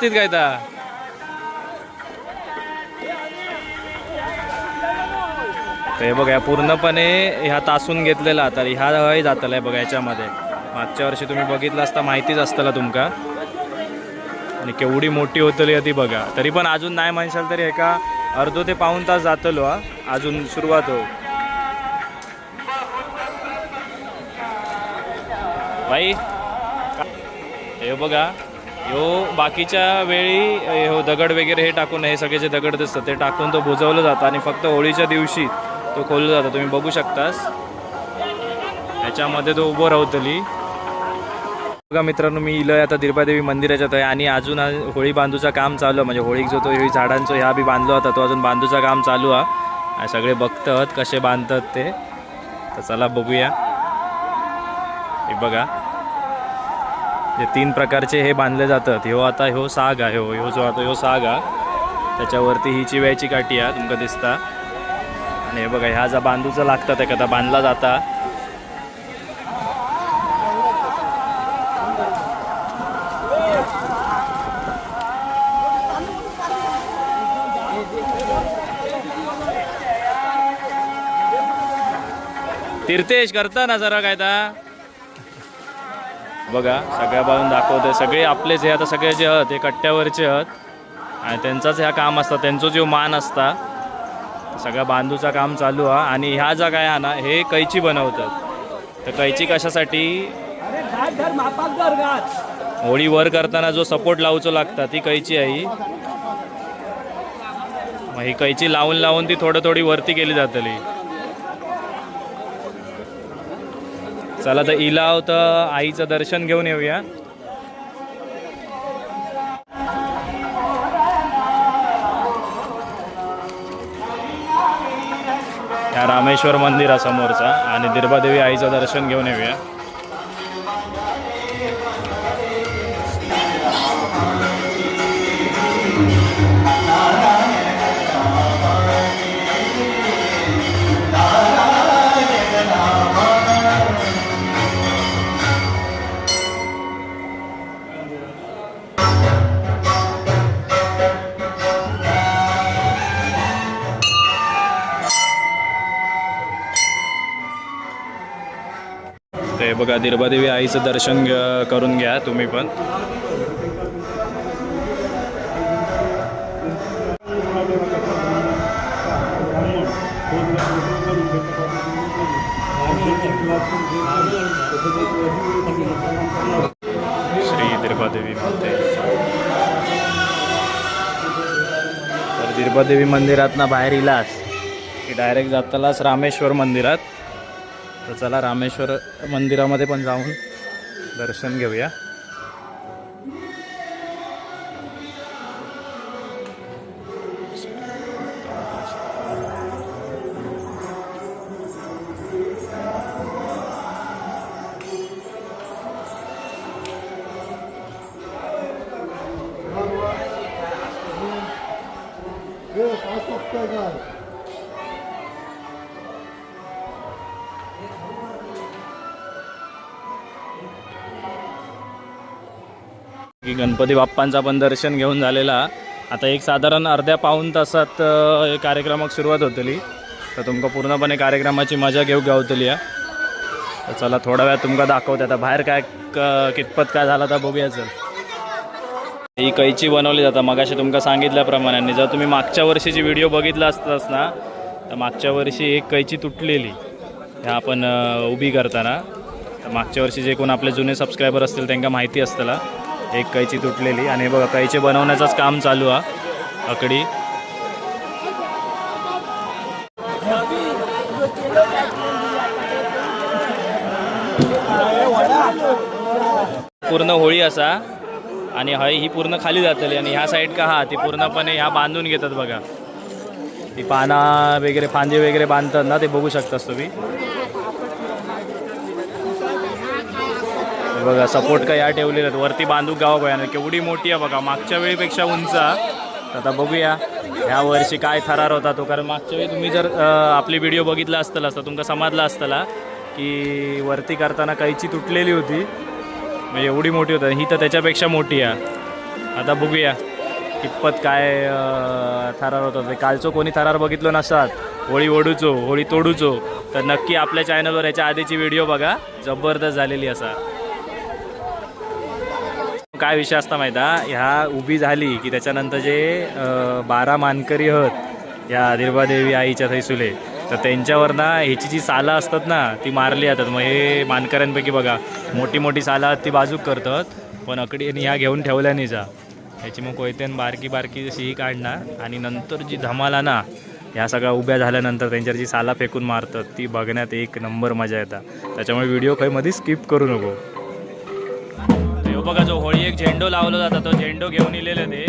व्यवस्थित काय ता? हे बघा पूर्णपणे ह्या तासून घेतलेला आता ह्या हय जातला आहे बघा याच्यामध्ये. मागच्या वर्षी तुम्ही बघितलं असता माहितीच असतला तुमका. आणि केवढी मोठी होतली ती बघा. तरी पण अजून नाही म्हणशाल तरी एका अर्धो ते पाऊन तास जातलो हा. अजून सुरुवात हो. भाई हे बघा. ह्यो बाकीच्या वेळी हो दगड वगैरे हे टाकून हे सगळे जे दगड दिसतात ते टाकून तो बुजवलं जातं आणि फक्त होळीच्या दिवशी तो खोललं जातो. तुम्ही बघू शकतास. ह्याच्यामध्ये तो उभं राहतली. बघा मित्रांनो मी इलंय आता दिरबादेवी मंदिराच्यात आहे आणि अजून होळी बांधूचं काम चालू आहे. म्हणजे होळीक जो तो होळी झाडांचो ह्या बी बांधलो होता तो अजून बांधूचं काम चालू आहे. सगळे बघतात कसे बांधतात ते. तर चला बघूया. हे बघा. हे तीन प्रकारचे हे बांधले जातात. ह्यो आता ह्यो साग आहे ह्यो ह्यो जो आता ह्यो साग हा त्याच्यावरती ही चिव्याची काठी आहे तुमका दिसता. आणि हे बघा ह्या जा बांधूचं लागतात आता बांधला जाता. तीर्थेश करता ना जरा काय बघा सगळ्या बाजून दाखवते सगळे आपलेच हे आता सगळे जे आहेत हे कट्ट्यावरचे आहेत. आणि त्यांचाच ह्या काम असतं त्यांचा जो मान असता. सगळ्या बांधूचा काम चालू आहे आणि ह्या ज्या काय आहे ना हे कैची बनवतात. तर कैची कशासाठी? होळी वर करताना जो सपोर्ट लावचो लागता ती कैची आहे मग ही कैची लावून लावून ती थोडं थोडी वरती केली जातली. चला तर इलाव तर आईचं दर्शन घेऊन येऊया. या रामेश्वर मंदिरासमोरचा आणि दिर्बादेवी आईचं दर्शन घेऊन येऊया. ते बघा दिर्बादेवी आईचं दर्शन करून घ्या तुम्ही पण. श्री दिर्बादेवी माते तर दिर्बादेवी मंदिरात ना बाहेर इलास की डायरेक्ट जातालाच रामेश्वर मंदिरात. तर चला रामेश्वर मंदिरामध्ये पण जाऊन दर्शन घेऊया. गणपती बाप्पांचा पण दर्शन घेऊन झालेला. आता एक साधारण अर्ध्या पाऊण तासात कार्यक्रमाक सुरुवात होतली. तर तुमका पूर्णपणे कार्यक्रमाची मजा घेऊ गावतली तर चला थोडा वेळ तुमका दाखवते. आता बाहेर काय क- कितपत काय झालं तर बघूया चल. ही कैची बनवली जाता. मगाशी तुमका सांगितल्याप्रमाणे आणि जर तुम्ही मागच्या वर्षीची व्हिडिओ बघितला असतास ना तर मागच्या वर्षी एक कैची तुटलेली. ह्या आपण उभी करताना. तर मागच्या वर्षी जे कोण आपले जुने सबस्क्रायबर असतील त्यांना माहिती असतला. एक कैची तुटलेली आणि बघा कैचे बनवण्याचंच काम चालू आहे अकडी पूर्ण होळी असा आणि हय ही पूर्ण खाली जातली आणि ह्या साईड का हा ती पूर्णपणे ह्या बांधून घेतात बघा. ती पाना वगैरे फांदी वगैरे बांधतात ना ते बघू शकतास तुम्ही. बघा सपोर्ट का या ठेवलेले आहेत वरती बांधू गाव बघा केवढी मोठी आहे बघा. मागच्या वेळीपेक्षा उंच आता बघूया ह्या वर्षी काय थरार होता तो. कारण मागच्या वेळी तुम्ही जर आपली व्हिडिओ बघितला असताला तर तुमका समजला असताला की वरती करताना कैची तुटलेली होती. म्हणजे एवढी मोठी होती. ही तर त्याच्यापेक्षा मोठी आहे. आता बघूया कितपत काय थरार होता ते. कालचो कोणी थरार बघितलो नसतात. होळी ओढूचो होळी तोडूचो. तर नक्की आपल्या चॅनलवर याच्या आधीची व्हिडिओ बघा. जबरदस्त झालेली असा. काय विषय असता माहिती ह्या उभी झाली की त्याच्यानंतर जे बारा मानकरी आहेत या देवी आईच्या थैसुले तर त्यांच्यावर ना ह्याची जी सालं असतात ना ती मारली जातात. मग हे मानकऱ्यांपैकी बघा मोठी मोठी साला ती बाजूक करतात पण अकडी ह्या घेऊन ठेवल्या नाही जा. ह्याची मग कोयत्यान बारकी बारकी जशी ही काढणार आणि नंतर जी धमाला ना ह्या सगळ्या उभ्या झाल्यानंतर त्यांच्यावर जी साला फेकून मारतात ती बघण्यात एक नंबर मजा येतात त्याच्यामुळे व्हिडिओ काही मध्ये स्किप करू नको. एक झेंडो लावला जाता तो झेंडो घेऊन इलेले ते.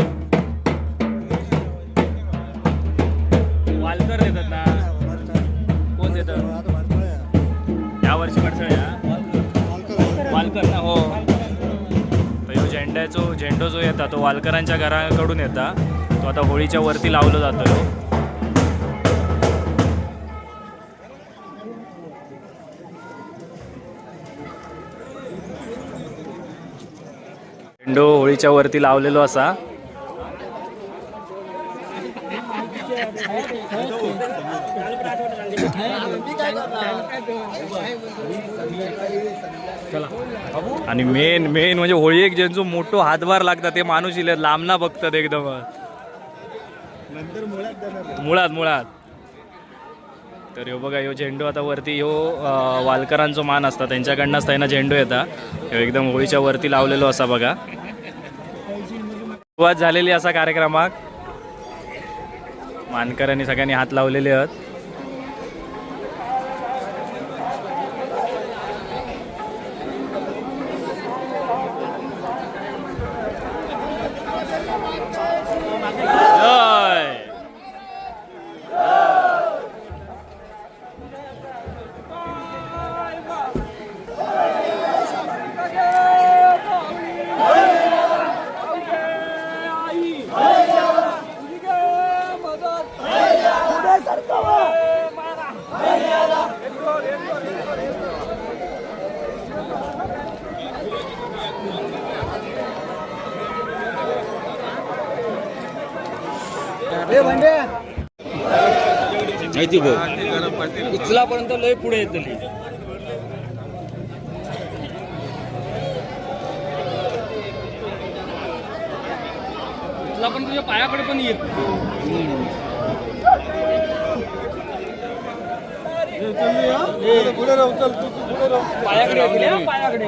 वालकर देतात ना. कोण देतात? या वर्षी पडसळ्या वालकर ना हो. तर ह्यो झेंड्याचो झेंडो जो येता तो वालकरांच्या घराकडून येता. तो आता होळीच्या वरती लावला जातो झेंडो होळीच्या वरती लावलेलो असा. आणि मेन मेन म्हणजे होळी एक ज्यांचो मोठो हातभार लागतात ते माणूस इले लांबना बघतात एकदम मुळात मुळात. तर ह्यो बघा ह्यो झेंडू आता वरती ह्यो वालकरांचो मान असता. त्यांच्याकडनंच त्यांना झेंडू येता. ह्यो एकदम होळीच्या वरती लावलेलो असा बघा. सुरुवात झालेली असा कार्यक्रमाक मानकऱ्यांनी सगळ्यांनी हात लावलेले आहेत. माहिती बघ. उचलापर्यंत लय पुढे येतली. उचला पण तुझ्या पायाकडे पण येत पायाकडे पायाकडे येतील हा, पायाकडे.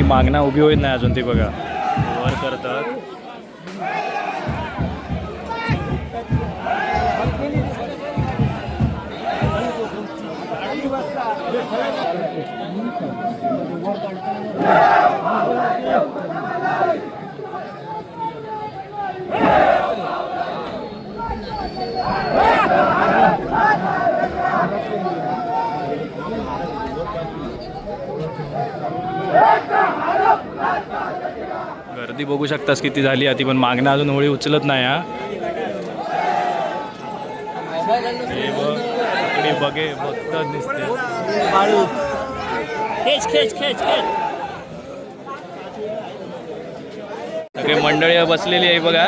ही मागणा उभी होत नाही अजून ती बघा. वर करतात. गर्दी बघू शकतास किती झाली आहे ती पण मागणं अजून होळी उचलत नाही हा. हे बघ, बघतात दिसते सगळे मंडळी बसलेली आहे बघा.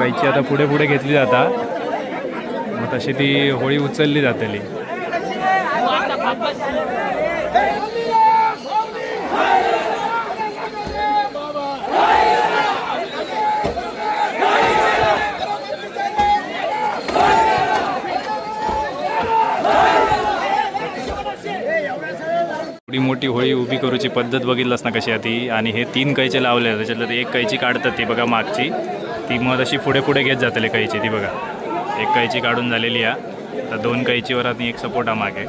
कैची आता पुढे पुढे घेतली जाता. मग तशी ती होळी उचलली जातली. एवढी मोठी होळी उभी करूची पद्धत बघितलंच ना कशी आधी आणि हे तीन कैचे लावले त्याच्यातलं एक कैची काढतात ती बघा मागची. ती मग अशी पुढे पुढे घेत जातले कैची ती बघा. एक कैची काढून झालेली आहे तर दोन कैचीवर आणि एक सपोर्ट हा मागे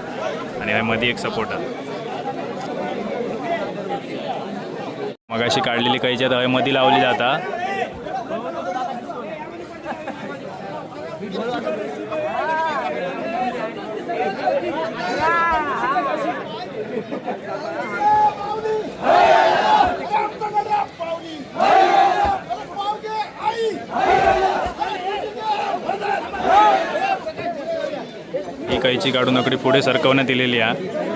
आणि मध्ये एक सपोर्टा मग अशी काढलेली कैची आता मध्ये लावली जाता. ही कैची काढून अकडे पुढे सरकवण्यात दिलेली आहे.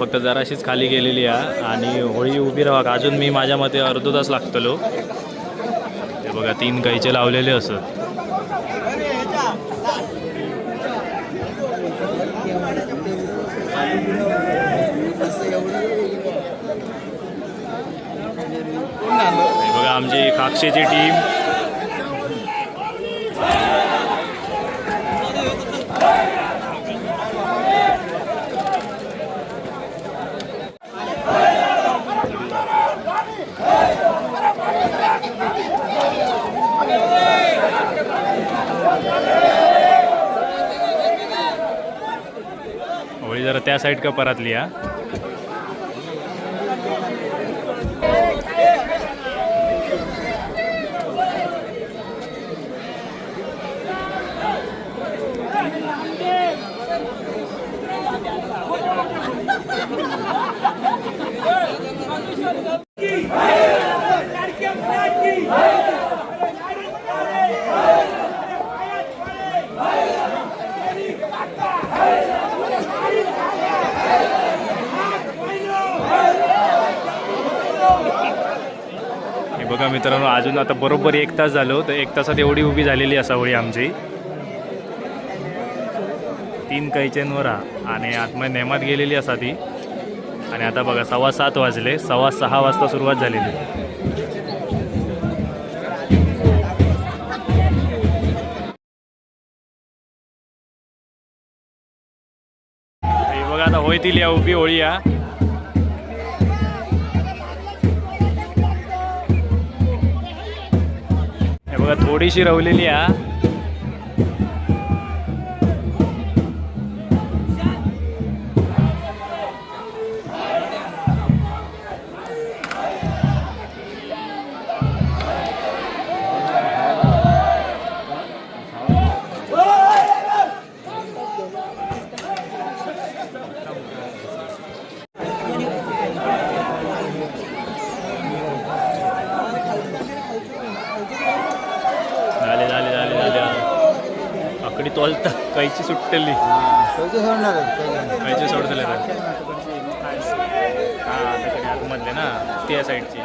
फक्त जराशीच खाली गेलेली आहे आणि होळी उभी राहा. अजून मी माझ्या मते अर्धो तास लागतलो. ते बघा तीन कैचे लावलेले असत. हे बघा आमची काक्षेची टीम. होळी जरा त्या साईड का परातली हा बघा मित्रांनो अजून आता बरोबर एक तास झालो तर एक तासात एवढी उभी झालेली असा होळी आमची. तीन कैचेंवर हा आणि आतमध्ये नेमात गेलेली असा ती. आणि आता बघा सव्वा सात वाजले सव्वा सहा वाजता सुरुवात झालेली. बघा आता होईतील या उभी होळी या बघा थोडीशी रवलेली आ तोलता कैची सुटलेली कैची सोडतले तर हा त्याकडे आतमधले ना त्या साईडची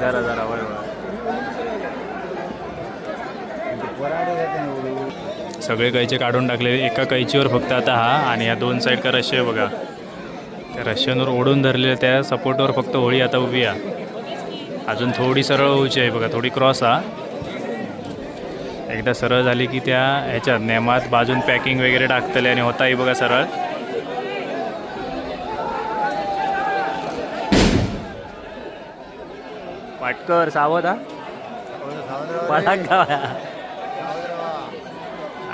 जरा जरा वय वय सगळे कैचे काढून टाकले. एका कैचीवर फक्त आता हा आणि या दोन साईडचा रश्य आहे बघा. त्या रश्यांवर ओढून धरलेल्या त्या सपोर्टवर फक्त होळी आता उभी आहे. अजून थोडी सरळ होऊची आहे बघा. थोडी क्रॉस हा. एकदा सरळ झाली की त्या ह्याच्यात नेमात बाजून पॅकिंग वगैरे टाकतले आणि होताही बघा सरळ. पाटकर सावध हा.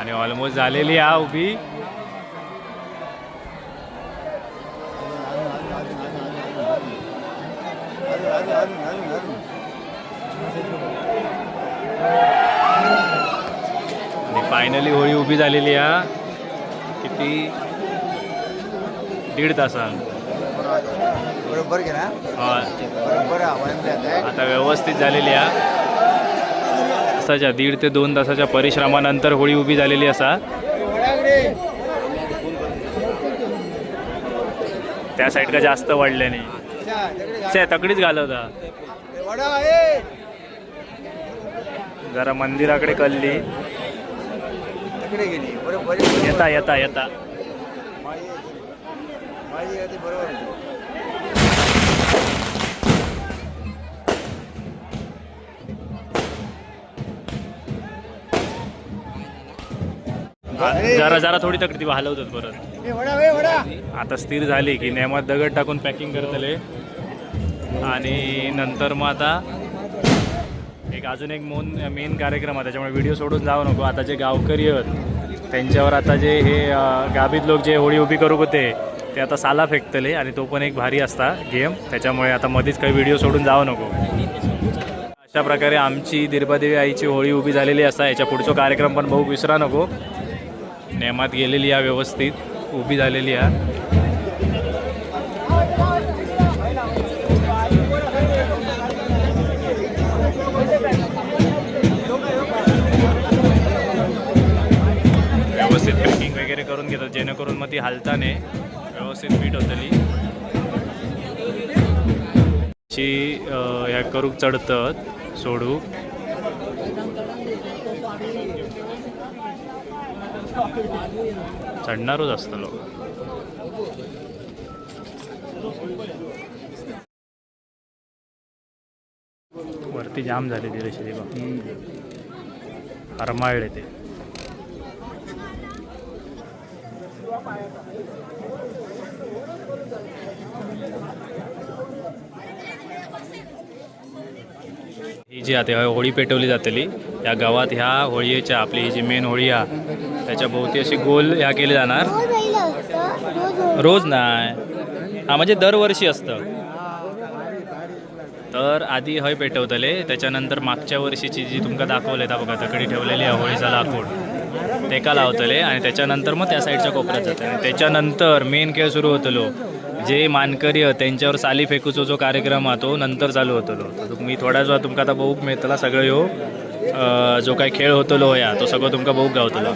आणि ऑलमोस्ट झालेली हा उभी. आणि फायनली होळी उभी झालेली हा. किती? दीड तासान. बरोबर. घे ना. हा, बरोबर आहे. आता व्यवस्थित झालेली हा. तासाच्या दीड ते दोन तासाच्या परिश्रमानंतर होळी उभी झालेली असा. त्या साईड का जास्त वाढल्याने नाही. तकडीच घालवता. जरा मंदिराकडे कल्ली येता येता येता. जरा जरा थोडी तकडी हलवतात परत. आता स्थिर झाली की नेमात दगड टाकून पॅकिंग करतले. आणि नंतर मग आता एक अजून एक मोन मेन कार्यक्रम आहे त्याच्यामुळे व्हिडिओ सोडून जाऊ नको. आता जे गावकरी आहेत त्यांच्यावर आता जे हे अं, गाभीत लोक जे होळी उभी करू होते ते आता साला फेकतले आणि तो पण एक भारी असता गेम त्याच्यामुळे आता मध्येच काही व्हिडिओ सोडून जाऊ नको. अशा प्रकारे आमची दिरबादेवी आईची होळी उभी झालेली असता. याच्या पुढचा कार्यक्रम पण बघू विसरा नको. नेमात गेलेली आहे व्यवस्थित उभी झालेली आहे व्यवस्थित पॅकिंग वगैरे करून घेतात जेणेकरून मग ती हालताने व्यवस्थित फिट होतली. ची ह्या करूक चढतात सोडूक. चढणारच असतं लोक. वरती जाम झाले ती रशी हरमाळले ते जी आता होळी पेटवली जातली या गावात ह्या होळीच्या आपली ही जी मेन होळी आहे त्याच्या भोवती अशी गोल ह्या केली जाणार. रोज नाही. हा म्हणजे दरवर्षी असतं. तर आधी हय पेटवतले त्याच्यानंतर मागच्या वर्षीची जी तुमका दाखवले आता बघा तकडी ठेवलेली आहे होळीचा लाकूड. तेका लावतले आणि त्याच्यानंतर मग त्या साईडच्या कोपऱ्यात जाते आणि त्याच्यानंतर मेन खेळ सुरू होतलो. जे मानकरी आहेत त्यांच्यावर साली फेकूचो जो कार्यक्रम आहे तो नंतर चालू होतलो. तर मी थोड्याच वेळा तुमका आता बघूक मिळतला सगळं ह्यो. अं, जो काही खेळ होतलो या तो सगळं तुमका बघूक गावतलो.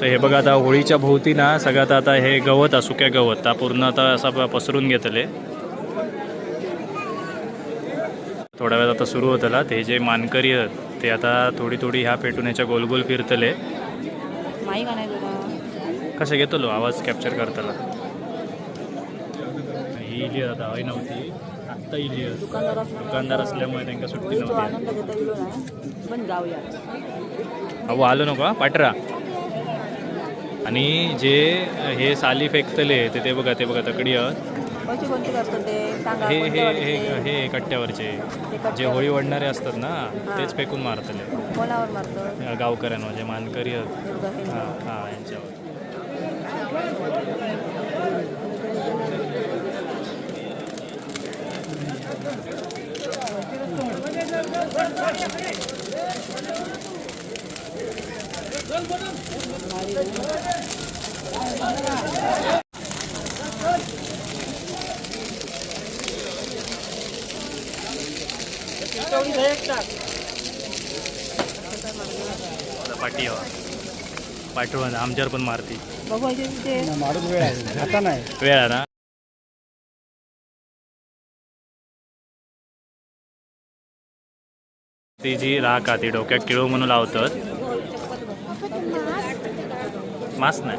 तर हे बघा आता होळीच्या भोवती ना सगळ्यात आता हे गवत सुक्या गवत. ता पूर्ण आता असा पसरून घेतले. थोड्या वेळात आता सुरू होतला. ते जे मानकरी आहेत ते आता थोडी थोडी ह्या पेटून ह्याच्या गोल गोल फिरतले कसे घेतलो? आवाज कॅप्चर करताना ही इली आता हय नव्हती. आत्ता इली दुकानदार असल्यामुळे त्यांना सुट्टी नव्हती. पण जाऊया. अहो आलो नको पाटरा आणि जे हे साली फेकतले ते ते बघा ते बघा तकडी हे हे? हे हे कट्ट्यावरचे. कट्ट्यावर. जे होळी वडणारे असतात ना तेच फेकून मारतले. गावकऱ्यांवर जे मानकरी आहेत. हा. हा यांच्यावर. पाठी हवा पाठवून आमच्यावर पण मारती. बघू याचे तिथे मारून वेळ आहे. आता नाही. वेळ आहे ना? ती जी राख आहे ती डोक्यात किळू म्हणून लावतात. मास नाही.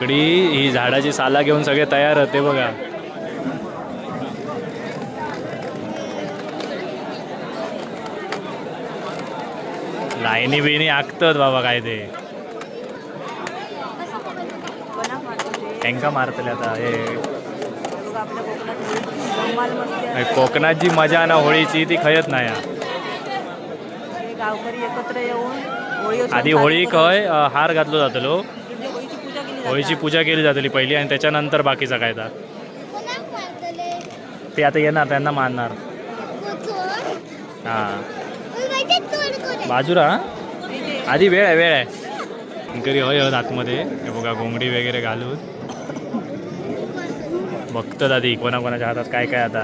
इकडी ही झाडाची साला घेऊन सगळे तयार होते बघा. लाईनी बिनी आखतात बाबा काय ते. त्यांका मारतले आता हे. आपल्या कोकणात जी मजा ना होळीची ती खयत नाही गावकरी एकत्र येऊन आधी होळी खय हार घातलो जातलो म्हणजे होळीची पूजा केली जातली पहिली आणि त्याच्यानंतर बाकीचा काय ता. आता येणार त्यांना मारणार चोर हा. बाजूला? आधी वेळ आहे वेळ आहे. शंकरी होय आतमध्ये. हे बघा घोंगडी वगैरे घालून. बघतात आधी कोणाकोणाच्या हातात काय काय आता?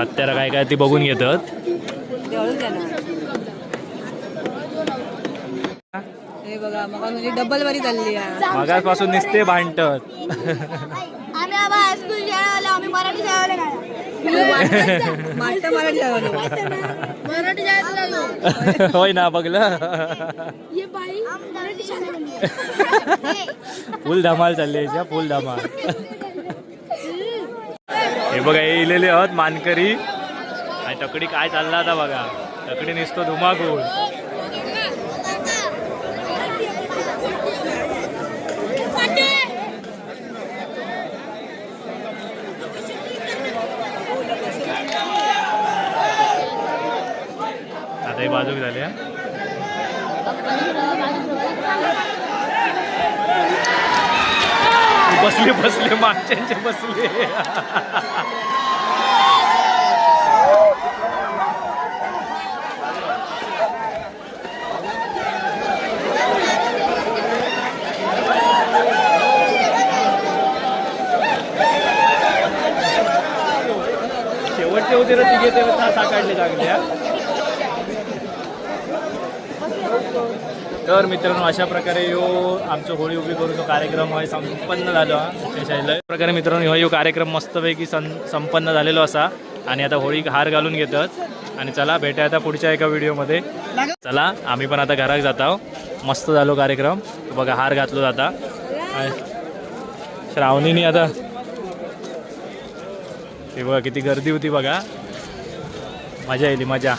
हत्यारा काय काय ती बघून घेतात. ते हळूच येणार हे बघा मग म्हणजे डबल बरी चालली आहे. मागासपासून निसते भांडत आम्ही आबा हायस्कूल शाळेवाले आम्ही मराठी शाळेवाले काय मास्टर मराठी शाळेवाले. मराठी शाळेत होय ना बघलं. ये बाई. मराठी शाळेवाली फुल धमाल चालली फुल धमाल. हे बघा हे इलेले आहोत मानकरी. आणि तकडी काय चालला आता बघा. तकडी निसतो धुमाकूळ. आता हे बाजूक झाले बसले बसले मागच्यांचे बसले शेवटचे होते ना तिघे ते साकाडले चांगले हा. तर मित्रांनो अशा प्रकारे यो आमचं होळी उभी करून कार्यक्रम आहे संपन्न झालो हा प्रकारे मित्रांनो हो यो कार्यक्रम मस्तपैकी सं संपन्न झालेलो असा. आणि आता होळी हार घालून घेतच आणि चला भेटा आता पुढच्या एका व्हिडिओमध्ये. चला आम्ही पण आता घरात जात मस्त झालो कार्यक्रम. बघा हार घातलो जाता श्रावणीनी आता ते बघा किती गर्दी होती बघा. मजा येईल मजा.